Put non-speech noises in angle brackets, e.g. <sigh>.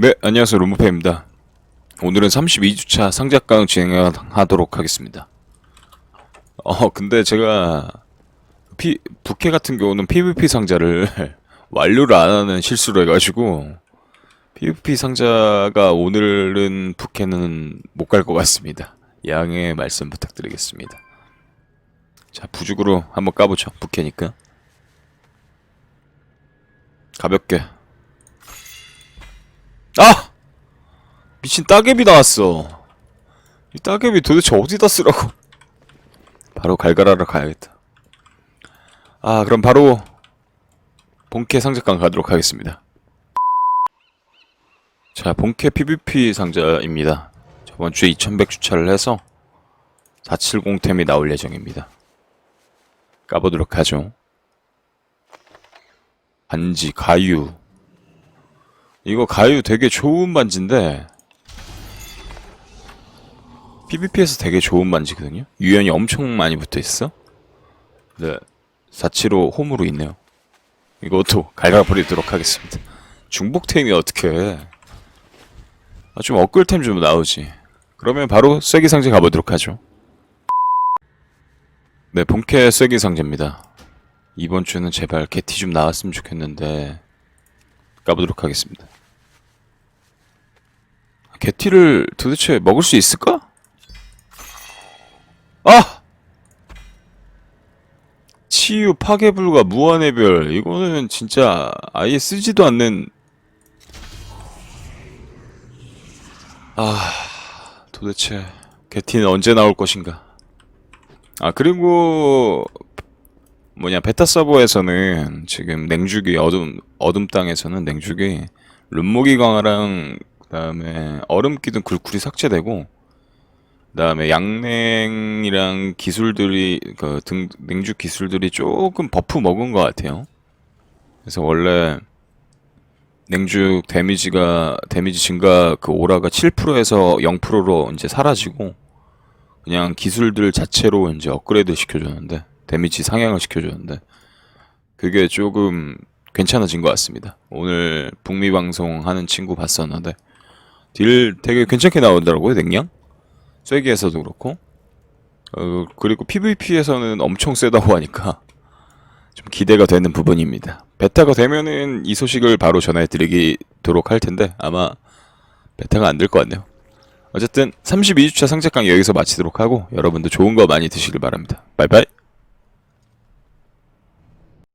네, 안녕하세요. 룸부페입니다. 오늘은 32주차 상작강 진행하도록 하겠습니다. 어, 근데 제가 피, 부캐 같은 경우는 PVP 상자를 <laughs> 완료를 안 하는 실수를 해가지고 PVP 상자가 오늘은 부캐는 못 갈 것 같습니다. 양해 말씀 부탁드리겠습니다. 자, 부죽으로 한번 까보죠. 부캐니까. 가볍게 아! 미친 따개비 나왔어. 이 따개비 도대체 어디다 쓰라고. 바로 갈갈하러 가야겠다. 아, 그럼 바로 본캐 상자강 가도록 하겠습니다. 자, 본캐 PVP 상자입니다. 저번 주에 2100 주차를 해서 470템이 나올 예정입니다. 까보도록 하죠. 반지, 가유, 이거 가유 되게 좋은 반지인데 PVP에서 되게 좋은 반지거든요. 유연이 엄청 많이 붙어 있어. 네, 475 홈으로 있네요. 이것도 갈가버리도록 하겠습니다. 중복템이 어떻게? 아, 좀 업글템 좀 나오지. 그러면 바로 쐐기 상자 가보도록 하죠. 네, 본캐 쐐기 상자입니다. 이번 주는 제발 개티 좀 나왔으면 좋겠는데 까보도록 하겠습니다. 개티를 도대체 먹을 수 있을까? 아! 치유 파괴불가 무한의 별 이거는 진짜 아예 쓰지도 않는 아 도대체 개티는 언제 나올 것인가 아 그리고 뭐냐 베타 서버에서는 지금 냉죽이 어둠 어둠 땅에서는 냉죽이 룸모기 강화랑 그다음에 얼음 기둥 굴쿨이 삭제되고 그다음에 양냉이랑 기술들이 그 등 냉죽 기술들이 조금 버프 먹은 것 같아요. 그래서 원래 냉죽 데미지가 데미지 증가 그 오라가 7%에서 0%로 이제 사라지고 그냥 기술들 자체로 이제 업그레이드 시켜줬는데 데미지 상향을 시켜줬는데 그게 조금 괜찮아진 것 같습니다. 오늘 북미 방송 하는 친구 봤었는데 딜 되게 괜찮게 나오더라고요 냉량 쐐기에서도 그렇고 어, 그리고 PVP에서는 엄청 세다고 하니까 좀 기대가 되는 부분입니다. 베타가 되면은 이 소식을 바로 전해드리도록 할 텐데 아마 베타가 안 될 것 같네요. 어쨌든 32주차 상작강 여기서 마치도록 하고 여러분도 좋은 거 많이 드시길 바랍니다. 바이바이.